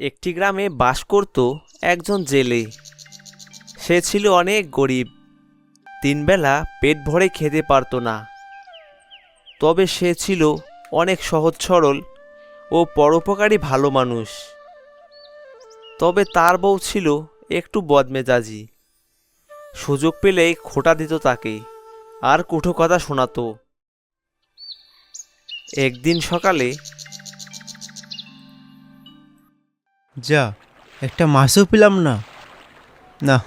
একটি গ্রামে বাস করত একজন জেলে। সে ছিল অনেক গরিব। তিনবেলা পেট ভরে খেতে পারত না। তবে সে ছিল অনেক সহজ সরল ও পরোপকারী ভালো মানুষ। তবে তার বউ ছিল একটু বদমেজাজি। সুযোগ পেলেই খোটা দিত তাকে আর কুঠো কথা শোনাতো। একদিন সকালে যা একটা মাছও পেলাম না। না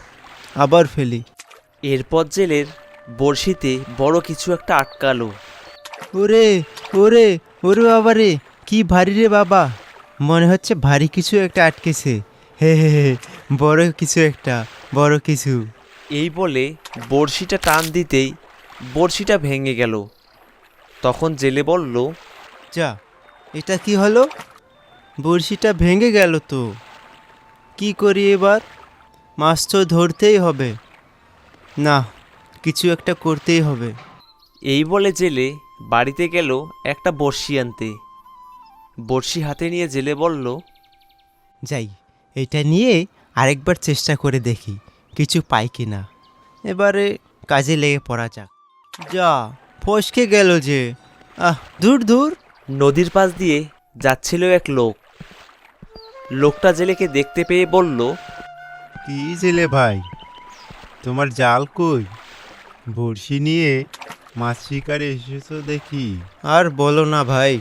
আবার ফেলি। এরপর জেলের বড়শিতে বড় কিছু একটা আটকালো। ওরে ওরে ওরে বাবা রে কি ভারী রে বাবা। মনে হচ্ছে ভারী কিছু একটা আটকেছে। হে হে হে বড় কিছু একটা বড় কিছু। এই বলে বড়শিটা টান দিতেই বড়শিটা ভেঙে গেল। তখন জেলে বলল যা এটা কি হলো? বড়শিটা ভেঙে গেল তো। কি করি এবার? মাছ তো ধরতেই হবে। না কিছু একটা করতেই হবে। এই বলে জেলে বাড়িতে গেল একটা বড়শি আনতে। বড়শি হাতে নিয়ে জেলে বলল যাই এটা নিয়ে আরেকবার চেষ্টা করে দেখি কিছু পাই কি না এবারে কাজে লেগে পড়া যাক। যা ফসকে গেল যে। আহ দূর দূর। নদীর পাশ দিয়ে যাচ্ছিল এক লোক। লোকটা জেলেকে দেখতে পেয়ে বলল কি জেলে ভাই? তোমার জাল কই? বড়শি নিয়ে মাছ শিকারে এসেছ দেখি। আর বলো না ভাই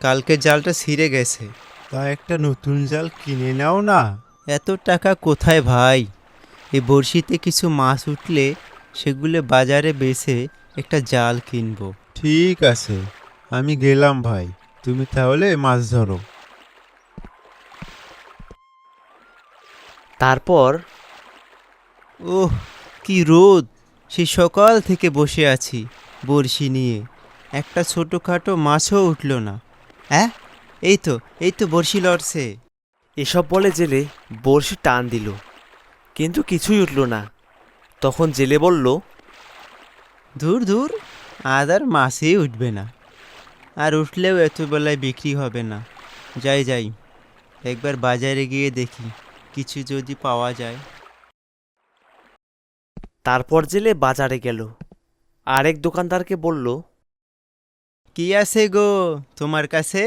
কালকে জালটা ছিঁড়ে গেছে। তা একটা নতুন জাল কিনে নাও না। এত টাকা কোথায় ভাই? এই বড়শিতে কিছু মাছ উঠলে সেগুলো বাজারে বেছে একটা জাল কিনবো। ঠিক আছে আমি গেলাম ভাই। তুমি তাহলে মাছ ধরো। তারপর ওহ কি রোদ! সে সকাল থেকে বসে আছি বড়শি নিয়ে। একটা ছোটোখাটো মাছও উঠল না। হ্যাঁ এই তো এই তো বড়শি লড়ছে। এসব বলে জেলে বড়শি টান দিল কিন্তু কিছুই উঠল না। তখন জেলে বলল দূর দূর আজ আর মাছই উঠবে না। আর উঠলেও এত বেলায় বিক্রি হবে না। যাই যাই একবার বাজারে গিয়ে দেখি। কিছু যদি পাওয়া যায়। তারপর জেলে বাজারে গেল। আরেক দোকানদারকে বলল কি আছে গো তোমার কাছে?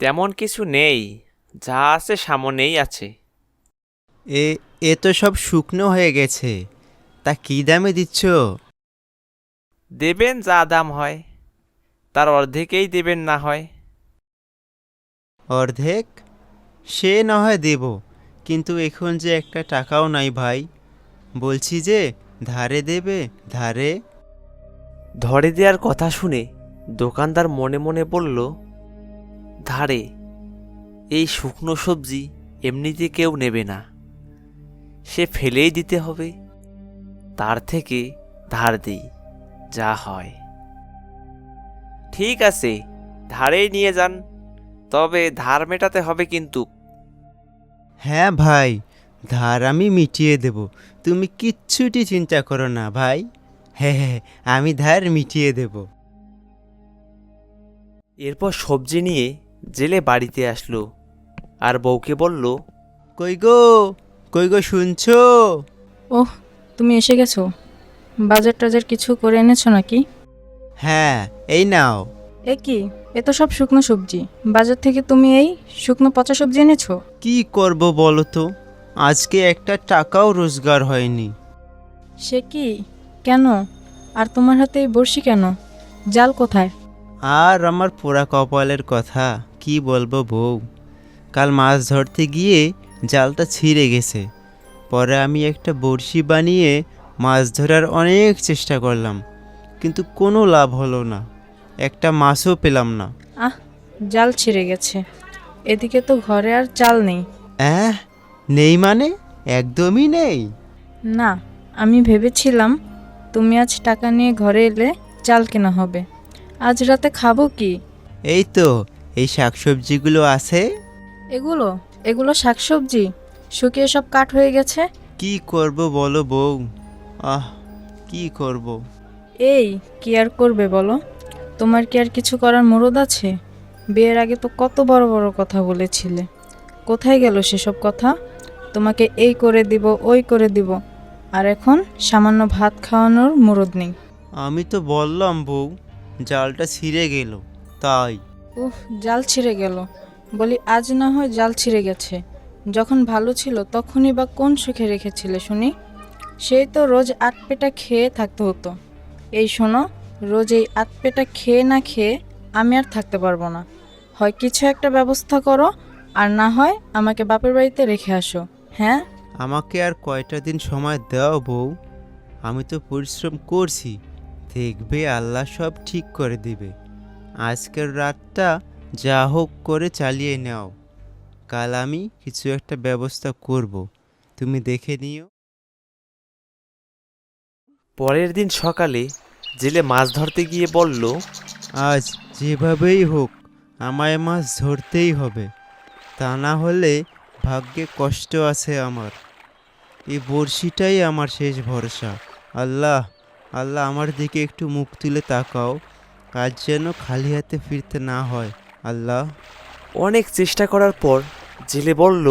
তেমন কিছু নেই যা আছে সামনেই আছে। এ এ তো সব শুকনো হয়ে গেছে তা কি দামে দিচ্ছ? দেবেন যা দাম হয় তার অর্ধেকেই দেবেন না হয়। অর্ধেক? সে না হয় দেব, কিন্তু এখন যে একটা টাকাও নাই ভাই। বলছি যে, ধারে দেবে, ধারে। ধরে দেওয়ার কথা শুনে দোকানদার মনে মনে বলল, ধারে, এই শুকনো সবজি এমনিতে কেউ নেবে না। সে ফেলেই দিতে হবে। তার থেকে ধার দিই, যা হয়। ঠিক আছে, ধারেই নিয়ে যান, তবে ধার মেটাতে হবে কিন্তু। হ্যাঁ ভাই ধার আমি মিটিয়ে দেব। তুমি কিচ্ছুটি চিন্তা করো না ভাই। হ্যাঁ হ্যাঁ আমি ধার মিটিয়ে দেব। এরপর সবজি নিয়ে জেলে বাড়িতে আসলো আর বউকে বলল কই গো কই গো শুনছো? ওহ তুমি এসে গেছো? বাজার টাজার কিছু করে এনেছো নাকি? হ্যাঁ এই নাও। এ কি? এ তো সব শুকনো সবজি। বাজার থেকে তুমি এই শুকনো পচা সবজি এনেছো? কি করব বলো তো আজকে একটা টাকাও রোজগার হয়নি। সে কি? কেন? আর তোমার হাতে এই বড়শি কেন? জাল কোথায়? আর আমার পোড়া কপালের কথা কি বলব বউ? কাল মাছ ধরতে গিয়ে জালটা ছিঁড়ে গেছে। পরে আমি একটা বড়শি বানিয়ে মাছ ধরার অনেক চেষ্টা করলাম কিন্তু কোনো লাভ হলো না। একটা মাছও পেলাম না। আহ জাল ছিঁড়ে গেছে। এদিকে তো ঘরে আর চাল নেই। অ্যাঁ নেই মানে? একদমই নেই। না আমি ভেবেছিলাম তুমি আজ টাকা নিয়ে ঘরে এলে চাল কেনা হবে। আজ রাতে খাব কি? এই তো এই শাকসবজিগুলো আছে। এগুলো? এগুলো শাকসবজি? শুকিয়ে সব কাঠ হয়ে গেছে? কি করব বলো বউ? আহ কি করব? এই কি আর করবে বলো? তোমার কি আর কিছু করার মরদ আছে? বিয়ের আগে তো কত বড় বড় কথা বলেছিলে। কোথায় গেল সেসব কথা? তোমাকে এই করে দিব ওই করে দিব। আর এখন সামান্য ভাত খাওয়ানোর মরদ নেই। আমি তো বললাম বউ জালটা ছিঁড়ে গেল তাই। উফ জাল ছিঁড়ে গেল। বলি আজ না হয় জাল ছিঁড়ে গেছে। যখন ভালো ছিল তখনই বা কোন সুখে রেখেছিলে শুনি? সেই তো রোজ আটপেটা খেয়ে থাকতে হতো। এই শোনো রোজ এই আটপেটা খেয়ে না খেয়ে আমি আর থাকতে পারব না। হয় কিছু একটা ব্যবস্থা করো আর না হয় আমাকে বাপের বাড়িতে রেখে আসো। হ্যাঁ? আমাকে আর কয়টা দিন সময় দাও বউ। আমি তো পরিশ্রম করছি। দেখবে আল্লাহ সব ঠিক করে দিবে। আজকের রাতটা যা হোক করে চালিয়ে নাও। কাল আমি কিছু একটা ব্যবস্থা করব। তুমি দেখে নিও। পরের দিন সকালে জেলে মাছ ধরতে গিয়ে বলল আজ যেভাবেই হোক আমায় মাছ ধরতেই হবে। তা না হলে ভাগ্যে কষ্ট আছে আমার। এই বড়শিটাই আমার শেষ ভরসা। আল্লাহ আল্লাহ আমার দিকে একটু মুখ তুলে তাকাও। কাজ যেন খালি হাতে ফিরতে না হয় আল্লাহ। অনেক চেষ্টা করার পর জেলে বলল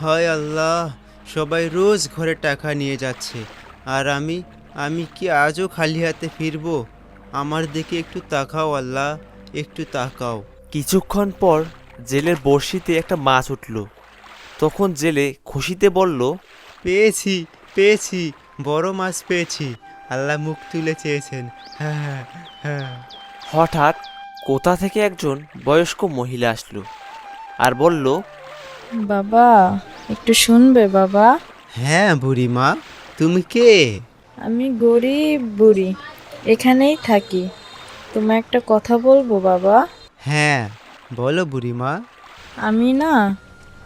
হয় আল্লাহ সবাই রোজ ঘরে টাকা নিয়ে যাচ্ছে। আর আমি আমি কি আজও খালি হাতে ফিরবো? আমার দিকে একটু তাকাও আল্লাহ একটু তাকাও। কিছুক্ষণ পর জেলের বড়শিতে একটা মাছ উঠল। তখন জেলে খুশিতে বলল পেয়েছি পেয়েছি বড় মাছ পেয়েছি। আল্লাহ মুখ তুলে চেয়েছেন। হ্যাঁ হ্যাঁ হঠাৎ কোথা থেকে একজন বয়স্ক মহিলা আসলো আর বলল বাবা একটু শুনবে বাবা? হ্যাঁ বুড়িমা তুমি কে? আমি গরিব বুড়ি এখানেই থাকি। তোমায় একটা কথা বলব বাবা? হ্যাঁ বলো বুড়িমা। আমি না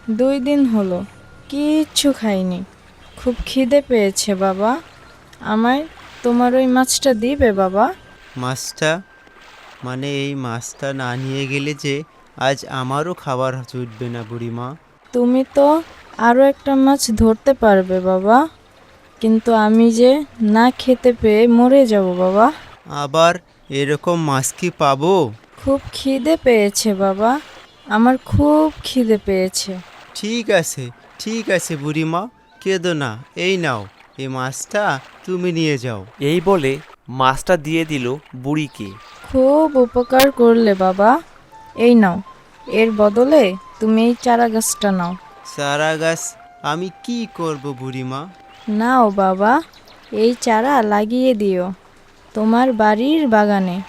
দুই দিন হলো কিচ্ছু খাইনি। খুব খিদে পেয়েছে বাবা। আমায় তোমার ওই মাছটা দিবে বাবা? মাছটা? মানে এই মাছটা না নিয়ে গেলে যে আজ আমারও খাবার জুটবে না বুড়িমা। তুমি তো আরও একটা মাছ ধরতে পারবে বাবা। কিন্তু আমি যে না খেতে পেয়ে মরে যাব বাবা। আবার এরকম মাছ কি পাবো? খুব খিদে পেয়েছে বাবা। আমার খুব খিদে পেয়েছে। ঠিক আছে ঠিক আছে বুড়িমা কেঁদো না। এই নাও এই মাছটা তুমি নিয়ে যাও। এই বলে মাছটা দিয়ে দিল বুড়িকে। খুব উপকার করলে বাবা। এই নাও এর বদলে তুমি এই চারা গাছটা নাও। সারা গাছ আমি কি করব বুড়িমা? নাও বাবা এই চারা লাগিয়ে দিও। তোমার বাড়ির বাগানে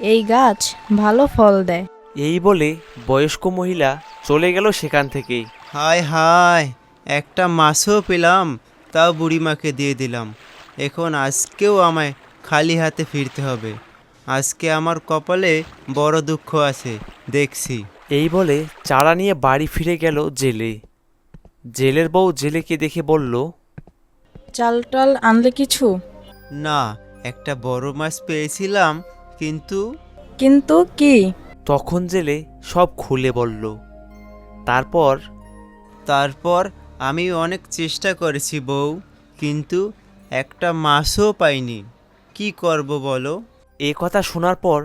এই গাছ ভালো ফল দেয়। এই বলে বয়স্ক মহিলা চলে গেল সেখান থেকে হায় হায় একটা মাছও পেলাম তাও বুড়িমাকে দিয়ে দিলাম। এখন আজকেও আমায় খালি হাতে ফিরতে হবে। আজকে আমার কপালে বড় দুঃখ আছে দেখছি। এই বলে চারা নিয়ে বাড়ি ফিরে গেল জেলে। জেলের বউ জেলেকে দেখে বলল চাল টাল আনলে কিছু? না একটা বড় মাছ পেয়েছিলাম কিন্তু? কিন্তু কি? তখন জেলে সব খুলে বলল। তারপর? তারপর আমি অনেক চেষ্টা করেছি বউ কিন্তু একটা মাছও পাইনি। কি করব বলো? এ কথা শোনার পর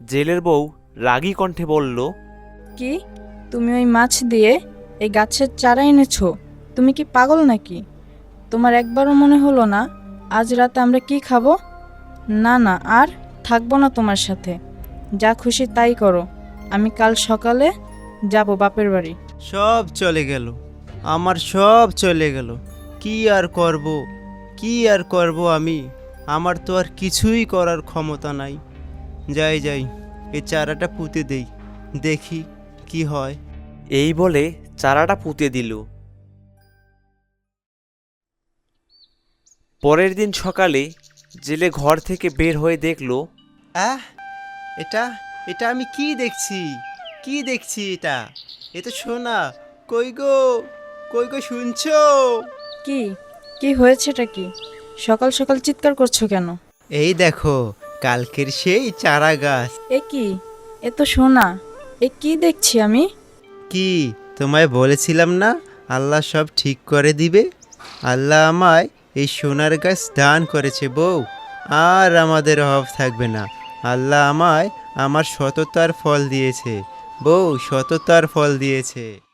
জেলের বউ রাগী কণ্ঠে বলল কি? তুমি ওই মাছ দিয়ে এই গাছের চারা এনেছো? তুমি কি পাগল নাকি? তোমার একবারও মনে হলো না? আজ রাতে আমরা কি খাব? না না আর থাকব না তোমার সাথে। যা খুশি তাই করো। আমি কাল সকালে যাব বাপের বাড়ি। সব চলে গেল। আমার সব চলে গেল। কি আর করব? কি আর করব আমি? আমার তো আর কিছুই করার ক্ষমতা নাই। যাই যাই এই চারাটা পুঁতে দেই। দেখি কি হয়। এই বলে চারাটা পুঁতে দিল। পরের দিন সকালে জেলে ঘর থেকে বের হয়ে দেখল আহ এটা এটা আমি কি দেখছি? কি দেখছি এটা? এ তো শোনা কই গো? কই গো শুনছো? কি? কি হয়েছেটা কি? সকাল সকাল চিৎকার করছ কেন? এই দেখো কালকের সেই চারা গাছ। এ কি? এ তো সোনা। এ কি দেখছি আমি? কি? তোমায় বলেছিলাম না আল্লাহ সব ঠিক করে দিবে? আল্লাহ আমায় এই সোনার গাছ দান করেছে বউ। আর আমাদের অভাব থাকবে না। আল্লাহ আমায় আমার সততার ফল দিয়েছে। বউ সততার ফল দিয়েছে।